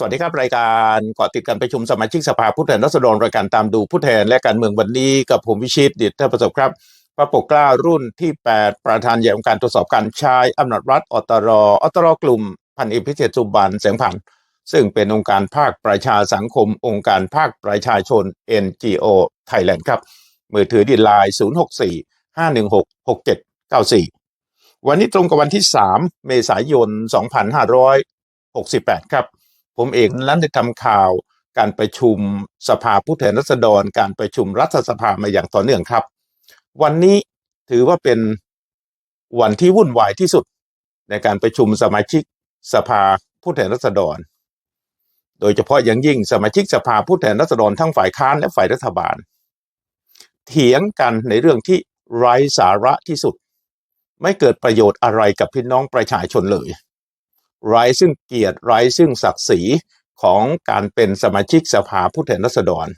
สวัสดีครับ รายการเกาะติดการประชุมสมาชิกสภาผู้แทนราษฎรรายการตามดูผู้แทนและการเมืองวันนี้กับผมวิชิตดิษฐประสบครับพระปกเกล้ารุ่นที่ 8 ประธานใหญ่องค์การตรวจสอบการใช้อำนาจรัฐอตรอตรกลุ่ม พันเอกพิเศษสุบันแสงพันธ์ซึ่งเป็นองค์การภาคประชาสังคม องค์การภาคประชาชน NGO Thailand ครับมือถือดีไลน์064 516 6794 วันนี้ตรงกับวันที่ 3 เมษายน 2568 ครับ ผมเองนั้นได้ทำข่าวการประชุมสภาผู้แทนราษฎร การประชุมรัฐสภามาอย่างต่อเนื่องครับ วันนี้ถือว่าเป็นวันที่วุ่นวายที่สุดในการประชุมสมาชิกสภาผู้แทนราษฎร โดยเฉพาะอย่างยิ่งสมาชิกสภาผู้แทนราษฎรทั้งฝ่ายค้านและฝ่ายรัฐบาล เถียงกันในเรื่องที่ไร้สาระที่สุด ไม่เกิดประโยชน์อะไรกับพี่น้องประชาชนเลย ไร้ซึ่งเกียรติไร้ซึ่งศักดิ์ศรีของการเป็นสมาชิกสภาผู้แทนราษฎร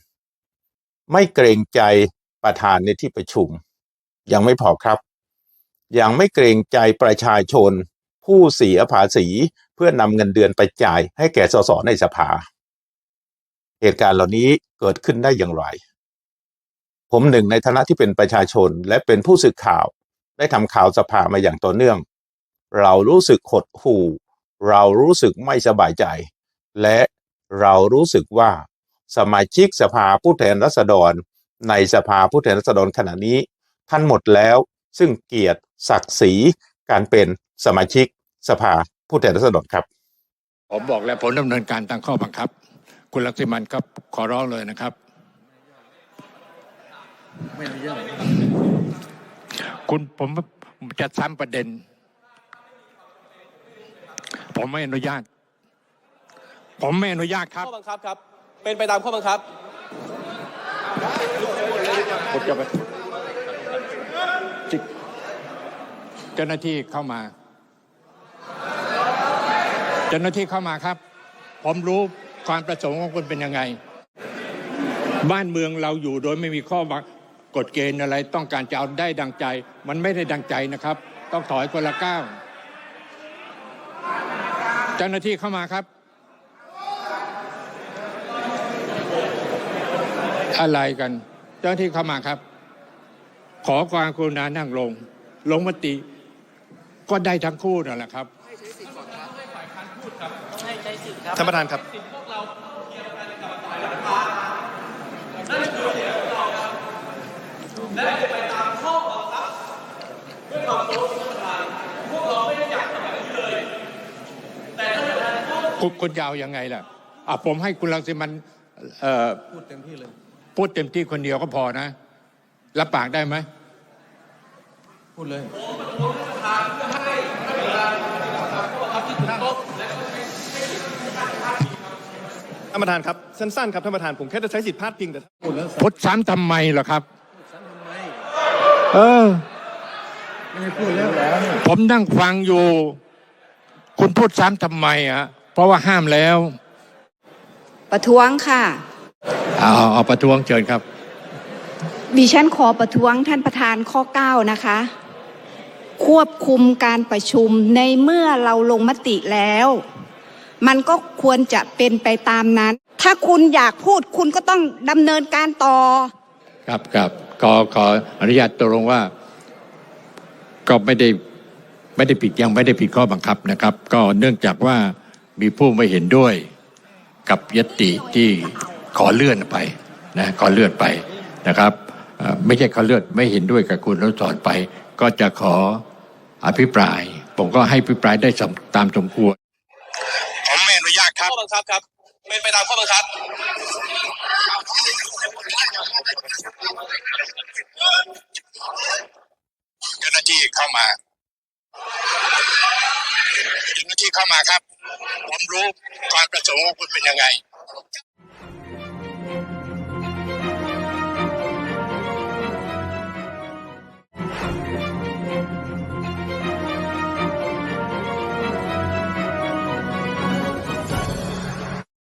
ไม่เกรงใจประธานในที่ประชุม ยังไม่พอครับ ยังไม่เกรงใจประชาชน ผู้เสียภาษีเพื่อนำเงินเดือนไปจ่ายให้แก่สสในสภา เหตุการณ์เหล่านี้เกิดขึ้นได้อย่างไร ผมหนึ่งในฐานะที่เป็นประชาชนและเป็นผู้สื่อข่าว ได้ทำข่าวสภามาอย่างต่อเนื่อง เรารู้สึกหดหู่ เรารู้สึกไม่สบายใจ และเรารู้สึกว่าสมาชิกสภาผู้แทนราษฎร ในสภาผู้แทนราษฎรขณะนี้ ท่านหมดแล้ว ซึ่งเกียรติศักดิ์ศรีการเป็นสมาชิกสภาผู้แทนราษฎรครับ ผมบอกแล้วผมดำเนินการตามข้อบังคับ คุณลักษิมันครับขอร้องเลยนะครับคุณผมผมจะซ้ำประเด็น ผมไม่อนุญาต ผมไม่อนุญาตครับข้อบังคับครับ เป็นไปตามข้อบังคับผมจะไปจิเจ้าหน้าที่เข้ามา เจ้าหน้าที่เข้ามาครับ ผมรู้ความประสงค์ของคุณเป็นยังไง บ้านเมืองเราอยู่โดยไม่มีข้อบังกฎเกณฑ์อะไร ต้องการจะเอาได้ดังใจ มันไม่ได้ดังใจนะครับ ต้องถอยคนละก้าว เจ้าหน้าที่เข้ามาครับ อะไรกัน เจ้าหน้าที่เข้ามาครับ ขอความกรุณานั่งลง ลงมติ ก็ได้ทั้งคู่นั่นแหละครับท่านประธานครับ คุณคุณจะเอายังไงล่ะอะผมให้คุณรังสิมันเอ่อพูดเต็มที่เลย พูดเต็มที่คนเดียวก็พอนะ รับปากได้ไหมพูดเลยท่านประธานครับสั้นๆครับท่านประธานผมแค่จะใช้สิทธิพาดพิงแต่พูดแล้วพูดซ้ำทำไมล่ะครับเออไม่ให้พูดแล้วแล้วผมนั่งฟังอยู่ คุณพูดซ้ำทำไมอะ เพราะว่าห้ามแล้ว ประท้วงค่ะเอาเอาเอาประท้วงเชิญครับ ดิฉันขอประท้วงท่านประธานข้อ 9 นะคะ ควบคุมการประชุมในเมื่อเราลงมติแล้ว มันก็ควรจะเป็นไปตามนั้น ถ้าคุณอยากพูดคุณก็ต้องดำเนินการต่อ ครับครับขอขออนุญาตตกลงว่า ก็ไม่ได้ไม่ได้ผิดยังไม่ได้ผิดข้อบังคับนะครับ ก็เนื่องจากว่า มีผู้ไม่เห็นด้วยกับยติที่ขอเลื่อนไปนะขอเลื่อนไปนะครับไม่ใช่ขอเลื่อนไม่เห็นด้วยกับคุณรสอนไป ก็จะขออภิปราย ผมก็ให้อภิปรายได้ตามสมควรผมไม่อนุญาตครับข้อบังคับครับเป็นไปตามข้อบังคับเจ้าหน้าที่เข้ามาเจ้าหน้าที่เข้ามาครับ ผมรู้ความประสงค์ของคุณเป็นยังไง